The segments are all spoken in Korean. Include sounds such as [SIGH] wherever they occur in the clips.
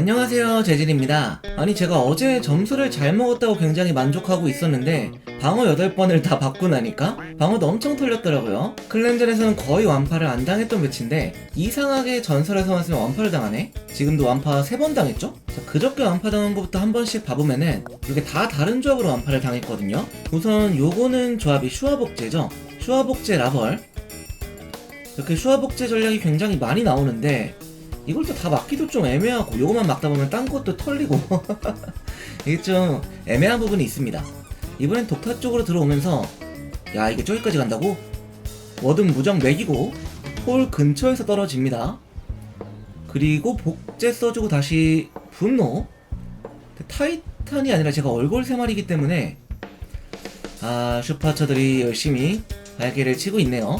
안녕하세요 재진입니다. 아니 제가 어제 점수를 잘 먹었다고 굉장히 만족하고 있었는데 방어 8번을 다 받고 나니까 방어도 엄청 털렸더라고요. 클렌전에서는 거의 완파를 안 당했던 매치인데 이상하게 전설에서 왔으면 완파를 당하네? 지금도 완파 3번 당했죠? 자, 그저께 완파 당한 것부터 한 번씩 봐보면은 이게 다 다른 조합으로 완파를 당했거든요. 우선 요거는 조합이 슈아복제죠? 슈아복제 라벌. 이렇게 슈아복제 전략이 굉장히 많이 나오는데 이걸 또 다 막기도 좀 애매하고 요거만 막다 보면 딴 것도 털리고. [LAUGHS] 이게 좀 애매한 부분이 있습니다. 이번엔 독타 쪽으로 들어오면서 야 이게 저기까지 간다고? 워든 무적 매기고 홀 근처에서 떨어집니다. 그리고 복제 써주고 다시 분노. 타이탄이 아니라 제가 얼굴 세 마리이기 때문에 아 슈퍼처들이 열심히 발개를 치고 있네요.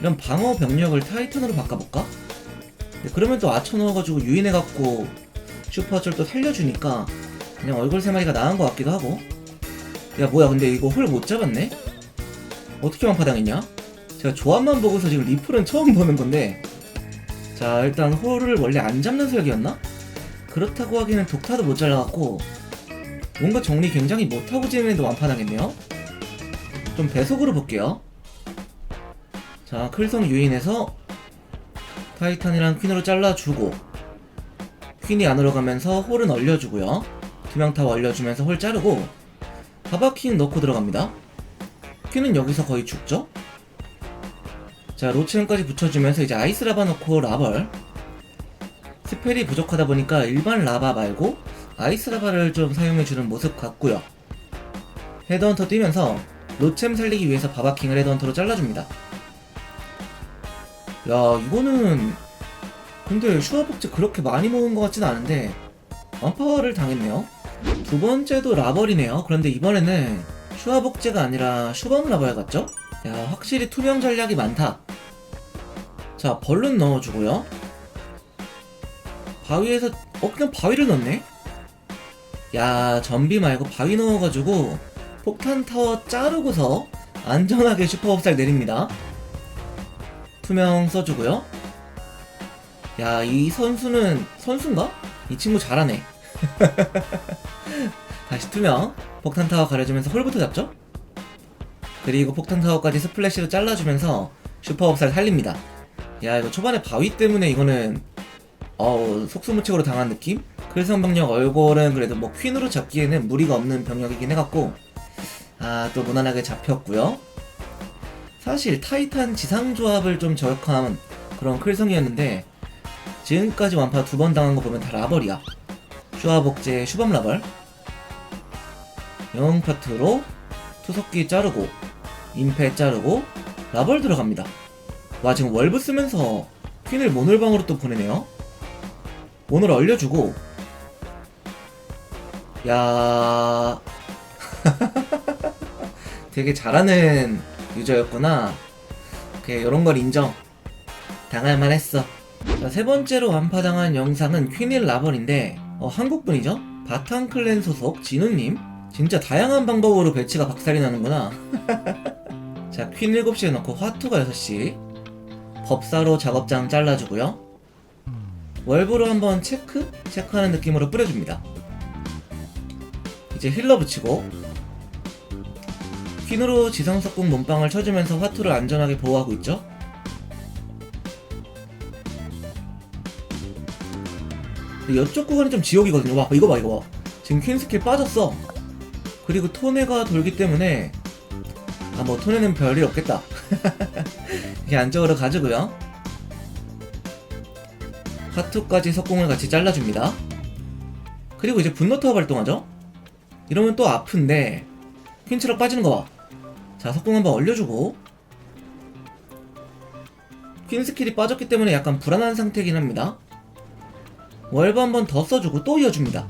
이런 방어 병력을 타이탄으로 바꿔볼까? 네, 그러면 또 아쳐 넣어가지고 유인해갖고 슈퍼철 또 살려주니까 그냥 얼굴 세 마리가 나은 것 같기도 하고 야 뭐야 근데 이거 홀 못 잡았네? 어떻게 완파당했냐? 제가 조합만 보고서 지금 리플은 처음 보는 건데 자 일단 홀을 원래 안 잡는 설계였나? 그렇다고 하기에는 독타도 못 잘라갖고 뭔가 정리 굉장히 못하고 지내는데 완파당했네요 좀 배속으로 볼게요 자 클성 유인해서 타이탄이랑 퀸으로 잘라주고 퀸이 안으로 가면서 홀은 얼려주고요. 투명타워 얼려주면서 홀 자르고 바바킹 넣고 들어갑니다. 퀸은 여기서 거의 죽죠? 자 로치현까지 붙여주면서 이제 아이스 라바 넣고 라벌. 스펠이 부족하다 보니까 일반 라바 말고 아이스 라바를 좀 사용해주는 모습 같고요. 헤드헌터 뛰면서 로챔 살리기 위해서 바바킹을 헤드헌터로 잘라줍니다 야 이거는 근데 슈아복제 그렇게 많이 모은 것 같진 않은데 완파를 당했네요. 두 번째도 라벌이네요. 그런데 이번에는 슈아복제가 아니라 슈범 라벌 같죠? 야 확실히 투명 전략이 많다. 자 벌룬 넣어주고요. 바위에서 어 그냥 바위를 넣네? 야 전비 말고 바위 넣어가지고 폭탄 타워 자르고서 안전하게 슈퍼업살 내립니다 투명 써주고요. 야, 이 선수는 선수인가? 이 친구 잘하네. [LAUGHS] 다시 투명. 폭탄 타워 가려주면서 홀부터 잡죠? 그리고 폭탄 타워까지 스플래시로 잘라주면서 슈퍼 업살 살립니다. 야, 이거 초반에 바위 때문에 이거는 어우 속수무책으로 당한 느낌? 그래서 병력 얼굴은 그래도 뭐 퀸으로 잡기에는 무리가 없는 병력이긴 해갖고 아 또 무난하게 잡혔고요. 사실 타이탄 지상 조합을 좀 저격한 그런 클성이었는데 지금까지 완파 두 번 당한 거 보면 다 라벌이야. 슈아 복제 슈범 라벌. 영웅 파트로 투석기 자르고 임페 자르고 라벌 들어갑니다. 와 지금 월브 쓰면서 퀸을 모놀방으로 또 보내네요. 모놀 얼려주고 야 [LAUGHS] 되게 잘하는 유저였구나. 오케이, 요런 걸 인정. 당할만 했어. 자, 세 번째로 완파당한 영상은 퀸일 라벌인데, 어, 한국분이죠? 바탕 클랜 소속 진우님? 진짜 다양한 방법으로 배치가 박살이 나는구나. [LAUGHS] 자, 퀸 7시에 넣고 화투가 6시. 법사로 작업장 잘라주고요. 월브로 한번 체크? 체크하는 느낌으로 뿌려줍니다. 이제 힐러 붙이고, 퀸으로 지상석궁 몸빵을 쳐주면서 화투를 안전하게 보호하고 있죠. 이쪽 구간이 좀 지옥이거든요. 와 이거 봐 이거 봐. 지금 퀸 스킬 빠졌어. 그리고 토네가 돌기 때문에 아 뭐 토네는 별일 없겠다. [LAUGHS] 이렇게 안쪽으로 가지고요. 화투까지 석궁을 같이 잘라줍니다. 그리고 이제 분노타워 발동하죠. 이러면 또 아픈데 퀸치로 빠지는 거 봐. 자, 석궁 한번 얼려주고. 퀸 스킬이 빠졌기 때문에 약간 불안한 상태긴 합니다. 월브 한번 더 써주고 또 이어줍니다.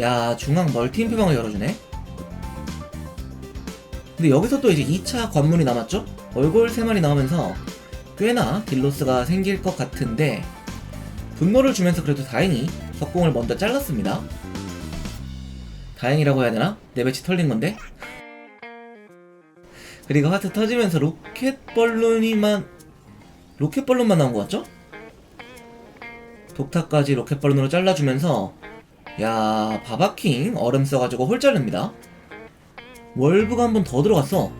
야, 중앙 멀티 임페방을 열어주네. 근데 여기서 또 이제 2차 관문이 남았죠? 얼굴 3마리 나오면서 꽤나 딜로스가 생길 것 같은데 분노를 주면서 그래도 다행히 석궁을 먼저 잘랐습니다. 다행이라고 해야 되나? 내 배치 털린 건데? 그리고 하트 터지면서 로켓 벌룬이만 로켓 벌룬만 나온 거 같죠? 독타까지 로켓 발론으로 잘라주면서 야 바바킹 얼음 써가지고 홀 자릅니다 월브가 한 번 더 들어갔어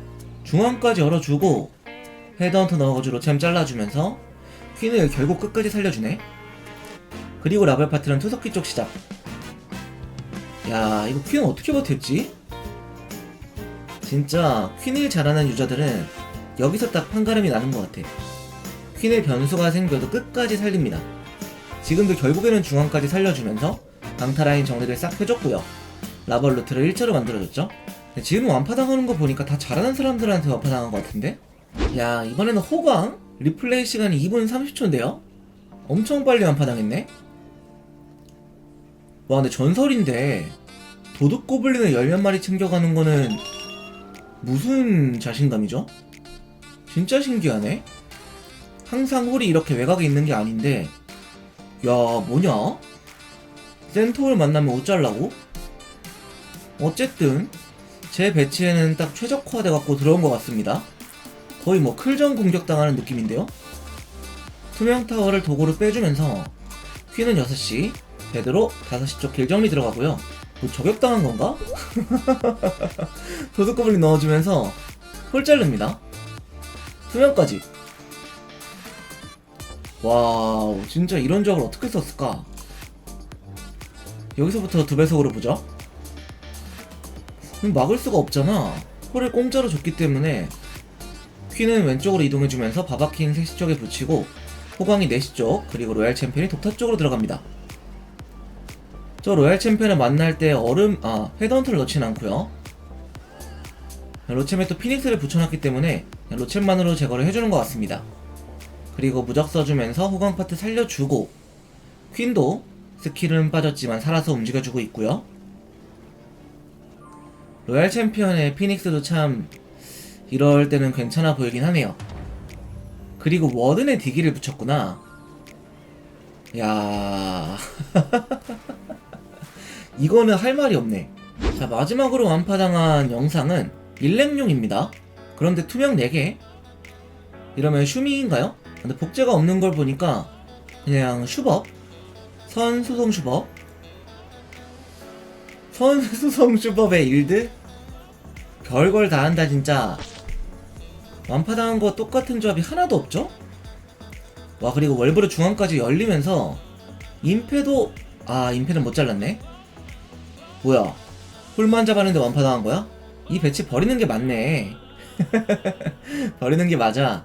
중앙까지 열어주고 헤드헌터 넣어가지고 로챔 잘라주면서 퀸을 결국 끝까지 살려주네 그리고 라벨 파트는 투석기 쪽 시작 야 이거 퀸 어떻게 버텼지? 진짜 퀸을 잘하는 유저들은 여기서 딱 판가름이 나는 것 같아 퀸의 변수가 생겨도 끝까지 살립니다 지금도 결국에는 중앙까지 살려주면서 강타라인 정리를 싹 해줬고요 라벌루트를 1차로 만들어줬죠 지금 완파당하는 거 보니까 다 잘하는 사람들한테 완파당한 것 같은데? 야 이번에는 호광? 리플레이 시간이 2분 30초인데요? 엄청 빨리 완파당했네? 와 근데 전설인데 도둑 고블린을 열몇 마리 챙겨가는 거는 무슨 자신감이죠? 진짜 신기하네? 항상 홀이 이렇게 외곽에 있는 게 아닌데 야 뭐냐? 센터를 만나면 어쩌려고? 어쨌든 제 배치에는 딱 최적화돼 갖고 들어온 것 같습니다 거의 뭐 클전 공격당하는 느낌인데요? 투명 타워를 도구로 빼주면서 퀸은 6시 베드로 5시 쪽 길정리 들어가고요 뭐 저격당한 건가? [LAUGHS] 도둑거블리 넣어주면서 홀 자릅니다. 투명까지. 와우 진짜 이런 조합을 어떻게 썼을까? 여기서부터 두 배속으로 보죠. 그럼 막을 수가 없잖아. 홀을 공짜로 줬기 때문에 퀸은 왼쪽으로 이동해주면서 바바킹 3시 쪽에 붙이고 호광이 4시 쪽 그리고 로얄 챔피언이 독타 쪽으로 들어갑니다 저 로얄 챔피언을 만날 때 얼음 아 헤드헌트를 넣진 않고요. 로챔에 또 피닉스를 붙여놨기 때문에 로챔만으로 제거를 해주는 것 같습니다. 그리고 무적 써주면서 호강 파트 살려주고 퀸도 스킬은 빠졌지만 살아서 움직여주고 있고요. 로얄 챔피언의 피닉스도 참 이럴 때는 괜찮아 보이긴 하네요. 그리고 워든의 디기를 붙였구나. 야 [LAUGHS] 이거는 할 말이 없네. 자 마지막으로 완파당한 영상은 일렉용입니다. 그런데 투명 4개. 이러면 슈밍인가요? 근데 복제가 없는 걸 보니까 그냥 슈법 선수송 슈법 선수송 슈법의 일드 별걸 다 한다 진짜. 완파당한 거 똑같은 조합이 하나도 없죠? 와 그리고 월브르 중앙까지 열리면서 임페도 아 임페는 못 잘랐네 뭐야? 홀만 잡았는데 완파 당한 거야? 이 배치 버리는 게 맞네. [LAUGHS] 버리는 게 맞아.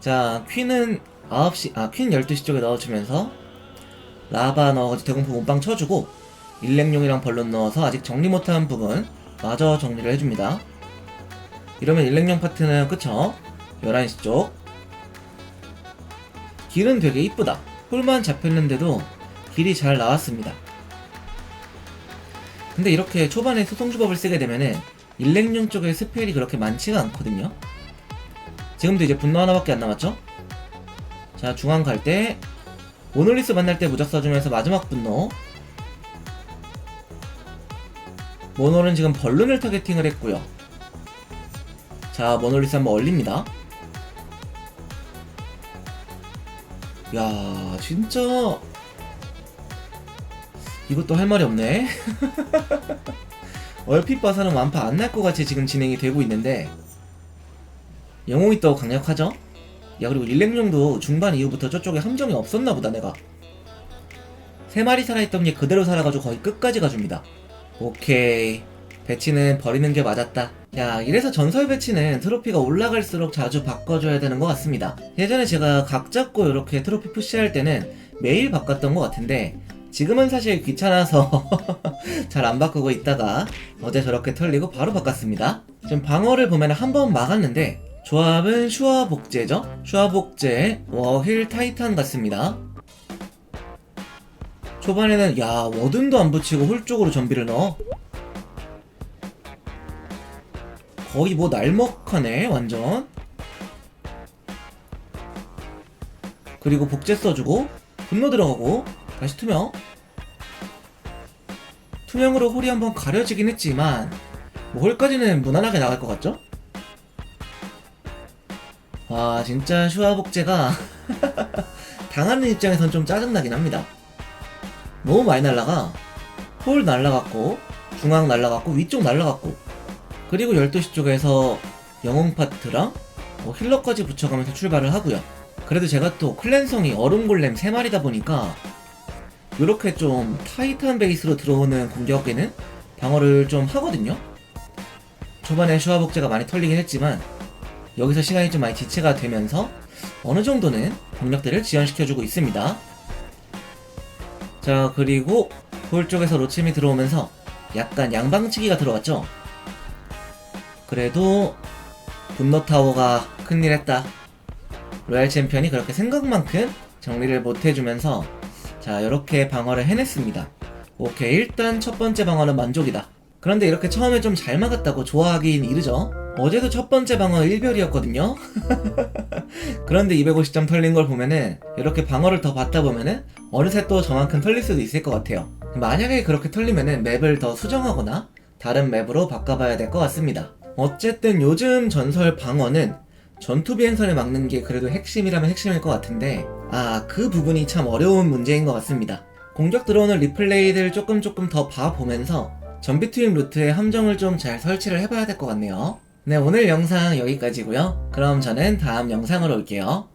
자 퀸은 9시 아퀸 12시 쪽에 넣어주면서 라바 넣어가지고 대공포 몸빵 쳐주고 일렉용이랑 벌룬 넣어서 아직 정리 못한 부분 마저 정리를 해줍니다. 이러면 일렉용 파트는 그쵸? 11시 쪽. 길은 되게 이쁘다. 홀만 잡혔는데도 길이 잘 나왔습니다 근데 이렇게 초반에 소송주법을 쓰게 되면은 일렉용 쪽에 스펠이 그렇게 많지가 않거든요. 지금도 이제 분노 하나밖에 안 남았죠? 자 중앙 갈 때 모놀리스 만날 때 무적 써주면서 마지막 분노. 모놀은 지금 벌룬을 타겟팅을 했고요. 자 모놀리스 한번 얼립니다. 야 진짜 이것도 할 말이 없네. [LAUGHS] 얼핏 봐서는 완파 안 날 것 같이 지금 진행이 되고 있는데 영웅이 또 강력하죠? 야 그리고 릴렉용도 중반 이후부터 저쪽에 함정이 없었나 보다 내가. 세 마리 살아있던 게 그대로 살아가지고 거의 끝까지 가줍니다. 오케이. 배치는 버리는 게 맞았다. 야 이래서 전설 배치는 트로피가 올라갈수록 자주 바꿔줘야 되는 것 같습니다. 예전에 제가 각 잡고 이렇게 트로피 푸시할 때는 매일 바꿨던 것 같은데 지금은 사실 귀찮아서 [LAUGHS] 잘 안 바꾸고 있다가 어제 저렇게 털리고 바로 바꿨습니다. 지금 방어를 보면 한 번 막았는데 조합은 슈아 복제죠? 슈아 복제 워힐 타이탄 같습니다. 초반에는 야 워든도 안 붙이고 홀 쪽으로 전비를 넣어. 거의 뭐 날먹하네 완전. 그리고 복제 써주고 분노 들어가고 다시 투명. 투명으로 홀이 한번 가려지긴 했지만 뭐 홀까지는 무난하게 나갈 것 같죠? 와 진짜 슈아 복제가 [LAUGHS] 당하는 입장에선 좀 짜증나긴 합니다. 너무 많이 날라가. 홀 날라갔고 중앙 날라갔고 위쪽 날라갔고 그리고 12시 쪽에서 영웅 파트랑 뭐 힐러까지 붙여가면서 출발을 하고요. 그래도 제가 또 클랜성이 얼음골렘 3마리다 보니까 이렇게 좀 타이트한 베이스로 들어오는 공격에는 방어를 좀 하거든요 초반에 슈아 복제가 많이 털리긴 했지만 여기서 시간이 좀 많이 지체가 되면서 어느 정도는 병력들을 지연시켜주고 있습니다. 자, 그리고 볼 쪽에서 로침이 들어오면서 약간 양방치기가 들어왔죠? 그래도 분노타워가 큰일 했다. 로얄 챔피언이 그렇게 생각만큼 정리를 못 해주면서 자, 이렇게 방어를 해냈습니다. 오케이, 일단 첫 번째 방어는 만족이다. 그런데 이렇게 처음에 좀 잘 막았다고 좋아하긴 이르죠? 어제도 첫 번째 방어 1별이었거든요? [LAUGHS] 그런데 250점 털린 걸 보면은 이렇게 방어를 더 받다 보면은 어느새 또 저만큼 털릴 수도 있을 것 같아요. 만약에 그렇게 털리면은 맵을 더 수정하거나 다른 맵으로 바꿔봐야 될 것 같습니다. 어쨌든 요즘 전설 방어는 전투 비행선을 막는 게 그래도 핵심이라면 핵심일 것 같은데 아 그 부분이 참 어려운 문제인 것 같습니다. 공격 들어오는 리플레이들 조금 조금 더 봐보면서 전비 투입 루트에 함정을 좀 잘 설치를 해봐야 될 것 같네요. 네 오늘 영상 여기까지고요. 그럼 저는 다음 영상으로 올게요.